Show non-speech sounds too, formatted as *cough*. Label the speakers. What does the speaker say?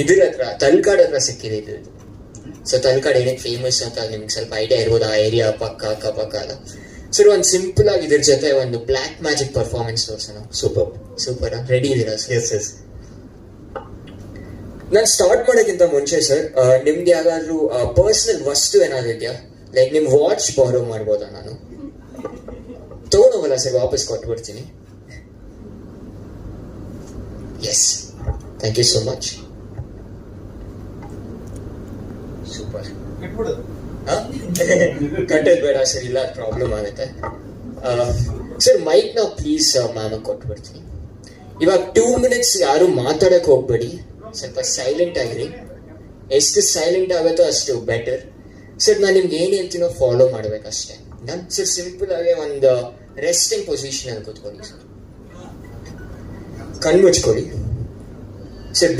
Speaker 1: ಇದ್ರ ಹತ್ರ ತಲ್ಕಾಡ್ ಹತ್ರ ಸಿಕ್ಕಿದೆ ಇದು. ಸೊ ತಲ್ಕಾಡ್ ಏನಕ್ಕೆ ಫೇಮಸ್ ಅಂತ ನಿಮ್ಗೆ ಸ್ವಲ್ಪ ಐಡಿಯಾ ಇರ್ಬೋದು ಆ ಏರಿಯಾ ಪಕ್ಕ ಅಕ್ಕ ಪಕ್ಕ ಅಲ್ಲ ಸರ್ ಒಂದು ಸಿಂಪಲ್ ಆಗಿ ಇದ್ರ ಜೊತೆ ಒಂದು ಬ್ಲ್ಯಾಕ್ ಮ್ಯಾಜಿಕ್ ಪರ್ಫಾರ್ಮೆನ್ಸ್ ತೋರ್ಸೋಣ.
Speaker 2: ಸೂಪರ್
Speaker 1: ಸೂಪರ್ ರೆಡಿ ಇದೀರಾ ಸರ್
Speaker 2: ಎಸ್ ಎಸ್
Speaker 1: ನಾನು ಸ್ಟಾರ್ಟ್ ಮಾಡೋಕ್ಕಿಂತ ಮುಂಚೆ ಸರ್ ನಿಮ್ಗೆ ಯಾವ್ದಾದ್ರು ಪರ್ಸನಲ್ ವಸ್ತು ಏನಾದ್ರು ಇದೆಯಾ? ಲೈಕ್ ನಿಮ್ ವಾಚ್ ಬಾರೋ ಮಾಡ್ಬೋದಾ ನಾನು? ತಗೊಂಡೋಗಲ್ಲ ಸರ್ ವಾಪಸ್ ಕೊಟ್ಬಿಡ್ತೀನಿ. Yes thank you so much super *laughs* ಕಟ್ಟೋದು ಬೇಡ ಸರ್ ಇಲ್ಲ ಪ್ರಾಬ್ಲಮ್ ಆಗುತ್ತೆ. ಸರ್ ಮೈಕ್ ನಾವು ಪ್ಲೀಸ್ ಮ್ಯಾಮ್ ಕೊಟ್ಬಿಡ್ತೀನಿ ಇವಾಗ ಟೂ ಮಿನಿಟ್ಸ್ ಯಾರು ಮಾತಾಡಕ್ ಹೋಗ್ಬೇಡಿ. ಸ್ವಲ್ಪ ಸೈಲೆಂಟ್ ಆಗಿರಿ. ಎಷ್ಟು ಸೈಲೆಂಟ್ ಆಗುತ್ತೋ ಅಷ್ಟು ಬೆಟರ್ ಸರ್ ನಾನು ನಿಮ್ಗೆ ಏನು ಹೇಳ್ತೀನೋ ಫಾಲೋ ಮಾಡ್ಬೇಕಷ್ಟೇ. ನಾನು ಸರ್ ಸಿಂಪಲ್ ಆಗಿ ಒಂದು ರೆಸ್ಟಿಂಗ್ ಪೊಸಿಷನ್ ಅಲ್ಲಿ ಕೂತ್ಕೊಳ್ಳಿ ಸರ್. ಕಣ್ಣು ಮುಚ್ಕೊಳ್ಳಿ. ಸರ್